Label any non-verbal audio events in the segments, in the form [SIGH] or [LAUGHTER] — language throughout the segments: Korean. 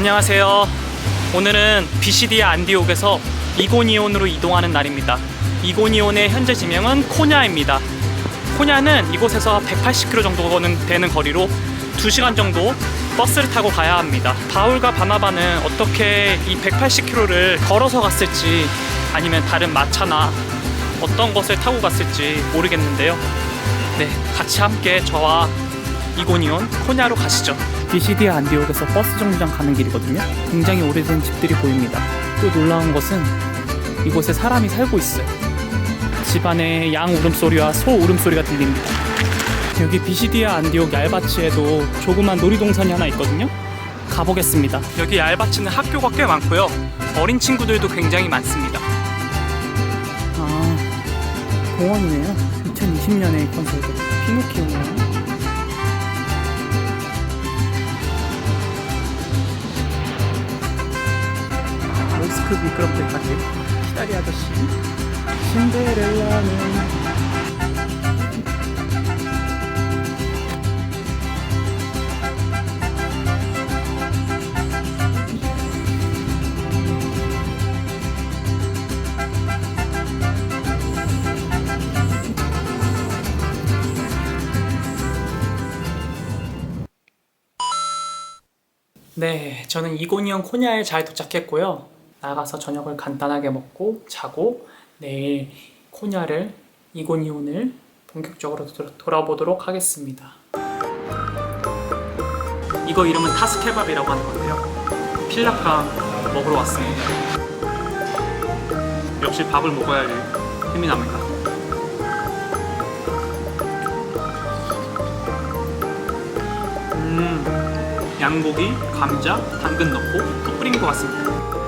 안녕하세요. 오늘은 비시디아 안디옥에서 이고니온으로 이동하는 날입니다. 이고니온의 현재 지명은 코냐입니다. 코냐는 이곳에서 180km 정도는 되는 거리로 2시간 정도 버스를 타고 가야 합니다. 바울과 바나바는 어떻게 이 180km를 걸어서 갔을지 아니면 다른 마차나 어떤 것을 타고 갔을지 모르겠는데요. 네, 같이 함께 저와 이고니온 코냐로 가시죠. 비시디아 안디옥에서 버스 정류장 가는 길이거든요. 굉장히 오래된 집들이 보입니다. 또 놀라운 것은 이곳에 사람이 살고 있어요. 집안에 양 울음소리와 소 울음소리가 들립니다. 여기 비시디아 안디옥 얄바치에도 조그만 놀이동산이 하나 있거든요. 가보겠습니다. 여기 얄바치는 학교가 꽤 많고요. 어린 친구들도 굉장히 많습니다. 아, 공원이네요. 2020년에 컨설트 피노키오네요. 모스크 미끄럼틀까지 시다리 아저씨. 신데렐라는. 네, 저는 이고니온 코냐에 잘 도착했고요. 나가서 저녁을 간단하게 먹고 자고 내일 코냐를 이고니온을 본격적으로 도- 돌아보도록 하겠습니다. 이거 이름은 타스케밥이라고 하는 건데요. 필라파 먹으러 왔습니다. 역시 밥을 먹어야 힘이 납니다. 음, 양고기, 감자, 당근 넣고 푹 끓인 것 같습니다.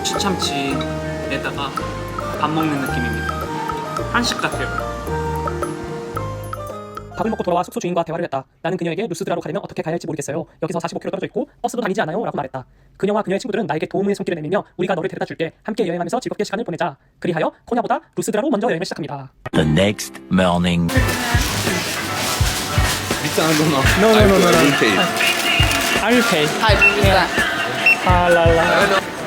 고추 참치에다가 밥 먹는 느낌입니다. 한식 같아요. 밥을 먹고 돌아와 숙소 주인과 대화를 했다. 나는 그녀에게 루스드라로 가려면 어떻게 가야 할지 모르겠어요. 여기서 45km 떨어져 있고 버스도 다니지 않아요. 라고 말했다. 그녀와 그녀의 친구들은 나에게 도움의 손길을 내밀며 우리가 너를 데려다 줄게. 함께 여행하면서 즐겁게 시간을 보내자. 그리하여 코냐보다 루스드라로 먼저 여행을 시작합니다. The next morning. Onu al. No, no, no, no, no. Alkolün peyi. I'll pay. Lütfen. 아랄라.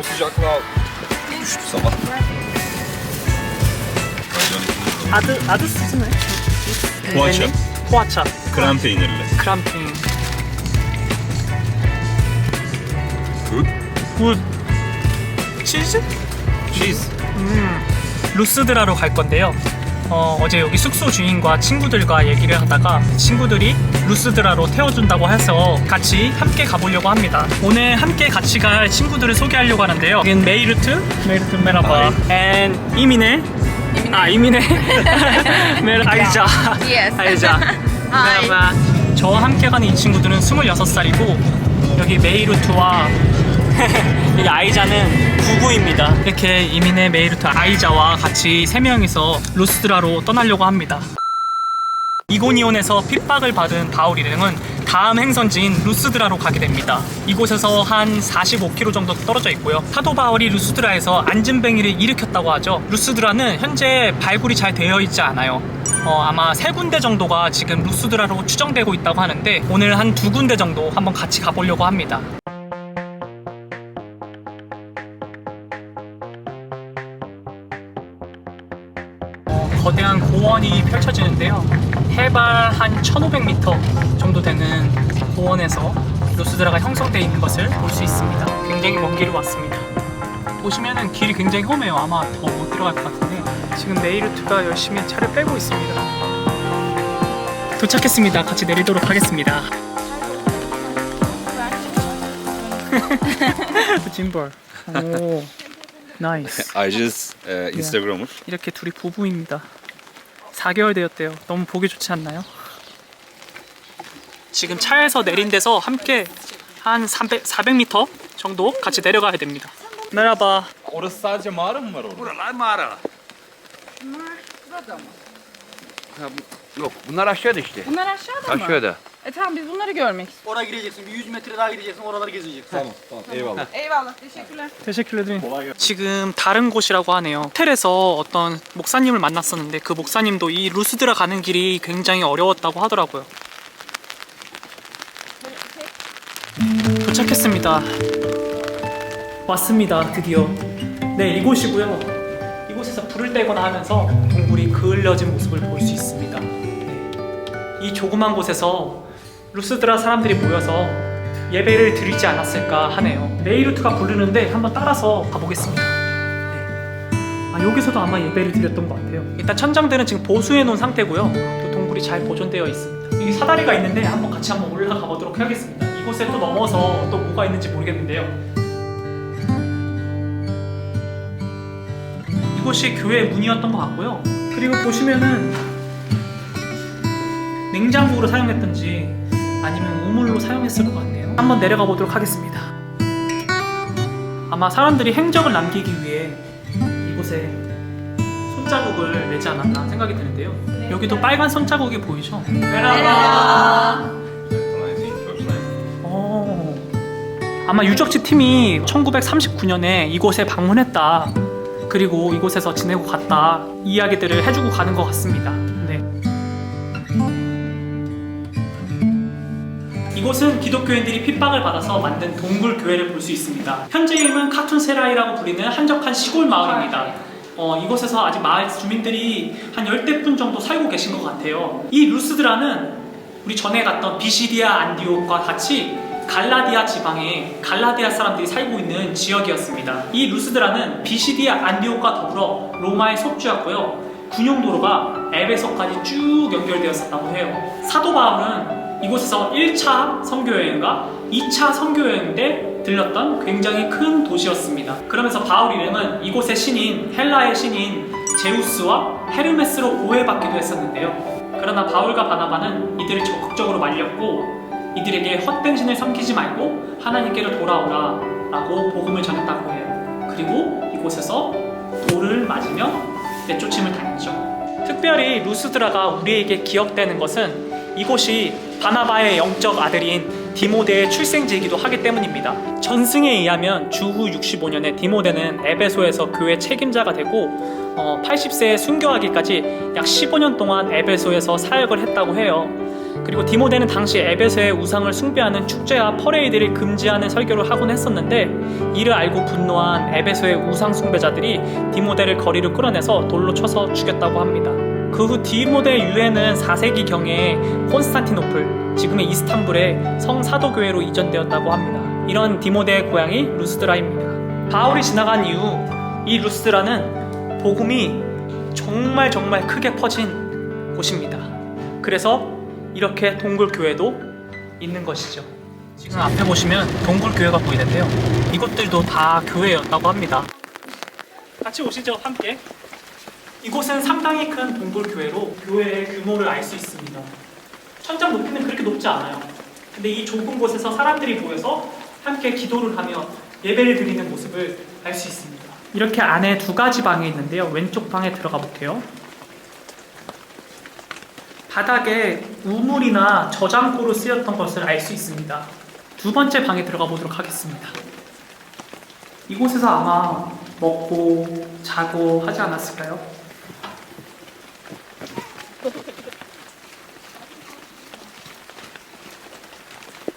O sıcaklığa düştü sabah. 아드 아드스네. Poğaça. 포아차. Krem peynirli. 크람핑. Good. 굿. 치즈? Cheese. 루스드라로 갈 건데요. 어, 어제 여기 숙소 주인과 친구들과 얘기를 하다가 친구들이 루스드라로 태워준다고 해서 같이 함께 가보려고 합니다. 오늘 함께 같이 갈 친구들을 소개하려고 하는데요. 여긴 메이르트, 메이르트 메라바, and 이민혜, 아 이민혜, [LAUGHS] 메라 아이자, Yes. 아이자. [LAUGHS] 메라바. 저와 함께 가는 이 친구들은 26살이고 여기 메이르트와 [LAUGHS] 여기 아이자는 부부입니다. 이렇게 이민의 메이르트 아이자와 같이 세 명이서 루스드라로 떠나려고 합니다. 이고니온에서 핍박을 받은 바울 일행은 다음 행선지인 루스드라로 가게 됩니다. 이곳에서 한 45km 정도 떨어져 있고요. 사도 바울이 루스드라에서 안전뱅이를 일으켰다고 하죠. 루스드라는 현재 발굴이 잘 되어 있지 않아요. 어, 아마 세 군데 정도가 지금 루스드라로 추정되고 있다고 하는데 오늘 한 두 군데 정도 한번 같이 가보려고 합니다. 고원이 펼쳐지는데요. 해발 한 1500m 정도 되는 고원에서 루스드라가 형성되어 있는 것을 볼 수 있습니다. 굉장히 먼 길을 왔습니다. 보시면은 길이 굉장히 험해요. 아마 더 못 들어갈 것 같은데 지금 네이르트가 열심히 차를 빼고 있습니다. 도착했습니다. 같이 내리도록 하겠습니다. [LAUGHS] 짐벌. 오, [LAUGHS] 나이스. Aycız e, Instagram'ı. 이렇게 둘이 부부입니다. 4개월 되었대요. 너무 보기 좋지 않나요? 지금 차에서 내린 데서 함께 한 300, 400m 정도 같이 내려가야 됩니다. 메라바. Buralar mağara. Ha, bu Yok bunlar aşağıda işte. Bunlar aşağıda mı? Aşağıda. E tamam biz bunları görmek istiyoruz. Oraya gireceksin. Bir 100 metre daha gireceksin. Oraları gezeceksin. Tamam tamam eyvallah. Eyvallah teşekkürler. teşekkür ederim. 지금 다른 곳이라고 하네요. 호텔에서 어떤 목사님을 만났었는데 그 목사님도 이 루스드라 가는 길이 굉장히 어려웠다고 하더라고요. 도착했습니다. 왔습니다. 드디어. 네, 이곳이고요. 이곳에서 불을 떼거나 하면서 동굴이 그을려진 모습을 볼 수 있습니다. 네. 이 조그만 곳에서 루스드라 사람들이 모여서 예배를 드리지 않았을까 하네요. 네이루트가 부르는데 한번 따라서 가보겠습니다. 네. 아, 여기서도 아마 예배를 드렸던 것 같아요. 일단 천장들은 지금 보수해 놓은 상태고요. 또 동굴이 잘 보존되어 있습니다. 여기 사다리가 있는데 한번 같이 한번 올라가 보도록 하겠습니다. 이곳에 또 넘어서 또 뭐가 있는지 모르겠는데요. 이곳이 교회 문이었던 것 같고요. 그리고 보시면은 냉장고로 사용했던지 아니면 우물로 사용했을 것 같네요. 한번 내려가 보도록 하겠습니다. 아마 사람들이 행적을 남기기 위해 이곳에 손자국을 내지 않았나 생각이 드는데요. 여기도 빨간 손자국이 보이죠? 메라바. 어. 아마 유적지 팀이 1939년에 이곳에 방문했다. 그리고 이곳에서 지내고 갔다. 이야기들을 해주고 가는 것 같습니다. 이곳은 기독교인들이 핍박을 받아서 만든 동굴 교회를 볼 수 있습니다. 현재 이름은 카툰세라이라고 불리는 한적한 시골 마을입니다. 어, 이곳에서 아직 마을 주민들이 한 열대 분 정도 살고 계신 것 같아요. 이 루스드라는 우리 전에 갔던 비시디아 안디옥과 같이 갈라디아 지방에 갈라디아 사람들이 살고 있는 지역이었습니다. 이 루스드라는 비시디아 안디옥과 더불어 로마의 속주였고요. 군용도로가 에베소까지 쭉 연결되었었다고 해요. 사도 바울은 이곳에서 1차 선교여행과 2차 선교여행 때 들렸던 굉장히 큰 도시였습니다. 그러면서 바울 일행은 이곳의 신인 헬라의 신인 제우스와 헤르메스로 오해받기도 했었는데요. 그러나 바울과 바나바는 이들을 적극적으로 말렸고 이들에게 헛된 신을 섬기지 말고 하나님께로 돌아오라 라고 복음을 전했다고 해요. 그리고 이곳에서 돌을 맞으며 내쫓임을 당했죠. 특별히 루스드라가 우리에게 기억되는 것은 이곳이 바나바의 영적 아들인 디모데의 출생지이기도 하기 때문입니다. 전승에 의하면 주후 65년에 디모데는 에베소에서 교회 책임자가 되고 어, 80세에 순교하기까지 약 15년 동안 에베소에서 사역을 했다고 해요. 그리고 디모데는 당시 에베소의 우상을 숭배하는 축제와 퍼레이드를 금지하는 설교를 하곤 했었는데 이를 알고 분노한 에베소의 우상 숭배자들이 디모데를 거리로 끌어내서 돌로 쳐서 죽였다고 합니다. 그 후 디모데의 유해는 4세기경에 콘스탄티노플, 지금의 이스탄불의 성사도교회로 이전되었다고 합니다. 이런 디모데의 고향이 루스드라입니다. 바울이 지나간 이후 이 루스드라는 복음이 정말 정말 크게 퍼진 곳입니다. 그래서 이렇게 동굴교회도 있는 것이죠. 지금 앞에 보시면 동굴교회가 보이는데요. 이곳들도 다 교회였다고 합니다. 같이 오시죠, 함께. 이곳은 상당히 큰 동굴교회로 교회의 규모를 알 수 있습니다. 천장 높이는 그렇게 높지 않아요. 근데 이 좁은 곳에서 사람들이 모여서 함께 기도를 하며 예배를 드리는 모습을 알 수 있습니다. 이렇게 안에 두 가지 방이 있는데요. 왼쪽 방에 들어가 볼게요. 바닥에 우물이나 저장고로 쓰였던 것을 알 수 있습니다. 두 번째 방에 들어가 보도록 하겠습니다. 이곳에서 아마 먹고 자고 하지 않았을까요?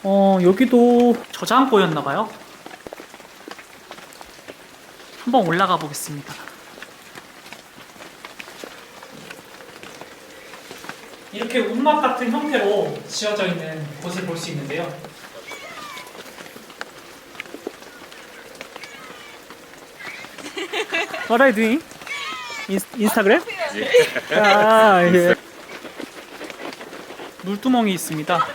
어, 여기도 저장고였나 봐요. 한번 올라가 보겠습니다. 이렇게 운막 같은 형태로 지어져 있는 곳을 볼 수 있는데요. [LAUGHS] What are you doing? 인스타그램? [LAUGHS] 아, 예. 물두멍이 있습니다.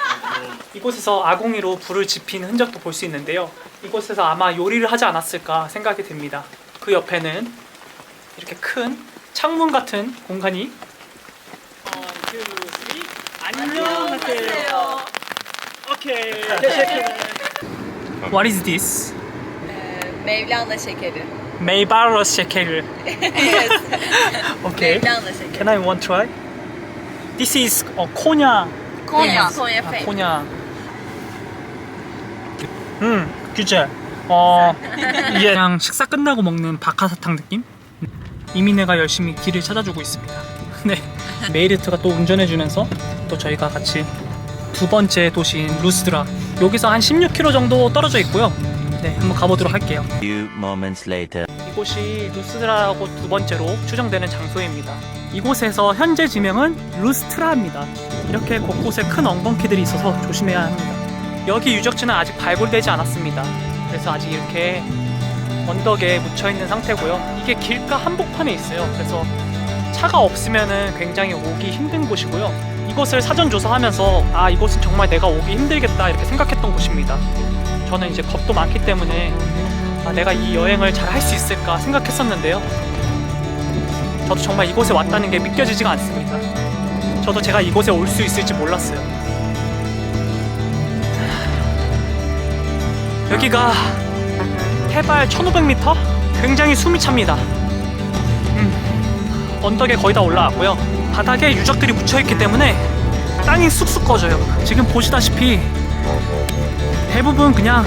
이곳에서 아궁이로 불을 지핀 흔적도 볼 수 있는데요. 이곳에서 아마 요리를 하지 않았을까 생각이 듭니다. 그 옆에는 이렇게 큰 창문 같은 공간이 안녕하세요. 오케이. What is this? Mevlana şekeri. 메이바로스 쉐케르. yes. [LAUGHS] şekeri. Can I one try? This is 어, 코냐. Konya. Konya 아. 코냐. 음, 규제. 어, [LAUGHS] 이게 그냥 식사 끝나고 먹는 박하사탕 느낌? 이민혜가 열심히 길을 찾아주고 있습니다. [LAUGHS] 네, 메이르트가 또 운전해주면서 또 저희가 같이 두 번째 도시인 루스드라 여기서 한 16km 정도 떨어져 있고요. 네, 한번 가보도록 할게요. Few moments later. 이곳이 루스드라고 두 번째로 추정되는 장소입니다. 이곳에서 현재 지명은 루스트라입니다. 이렇게 곳곳에 큰 엉겅퀴들이 있어서 조심해야 합니다. 여기 유적지는 아직 발굴되지 않았습니다. 그래서 아직 이렇게 언덕에 묻혀 있는 상태고요. 이게 길가 한복판에 있어요. 그래서 차가 없으면은 굉장히 오기 힘든 곳이고요. 이곳을 사전 조사하면서 아 이곳은 정말 내가 오기 힘들겠다 이렇게 생각했던 곳입니다. 저는 이제 겁도 많기 때문에 아, 내가 이 여행을 잘 할 수 있을까 생각했었는데요. 저도 정말 이곳에 왔다는 게 믿겨지지가 않습니다. 저도 제가 이곳에 올 수 있을지 몰랐어요. 여기가 해발 1500m? 굉장히 숨이 찹니다. 음, 언덕에 거의 다 올라왔고요. 바닥에 유적들이 묻혀있기 때문에 땅이 쑥쑥 꺼져요. 지금 보시다시피 대부분 그냥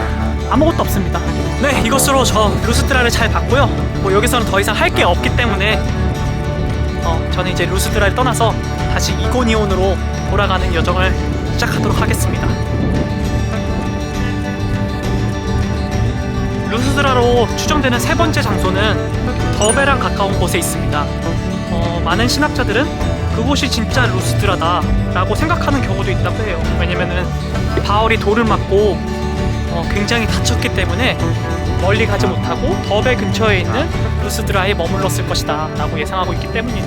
아무것도 없습니다. 네, 이것으로 저 루스트라를 잘 봤고요. 뭐 여기서는 더 이상 할 게 없기 때문에 어, 저는 이제 루스트라를 떠나서 다시 이고니온으로 돌아가는 여정을 시작하도록 하겠습니다. 루스드라로 추정되는 세 번째 장소는 더베랑 가까운 곳에 있습니다. 어, 많은 신학자들은 그곳이 진짜 루스드라다 라고 생각하는 경우도 있다고 해요. 왜냐면은 바울이 돌을 맞고 어, 굉장히 다쳤기 때문에 멀리 가지 못하고 더베 근처에 있는 루스드라에 머물렀을 것이다 라고 예상하고 있기 때문이에요.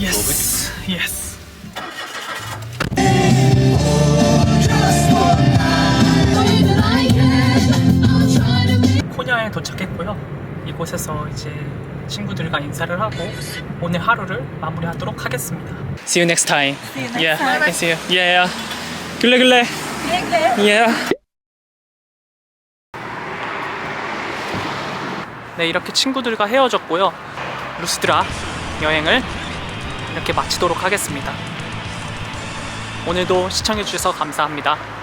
예스, 예스. 코냐에 도착했고요. 이곳에서 이제 친구들과 인사를 하고 오늘 하루를 마무리하도록 하겠습니다. See you next time. yeah, see you. Yeah, yeah. 글래 글래. Yeah. 네, 이렇게 친구들과 헤어졌고요. 루스드라 여행을 이렇게 마치도록 하겠습니다. 오늘도 시청해주셔서 감사합니다.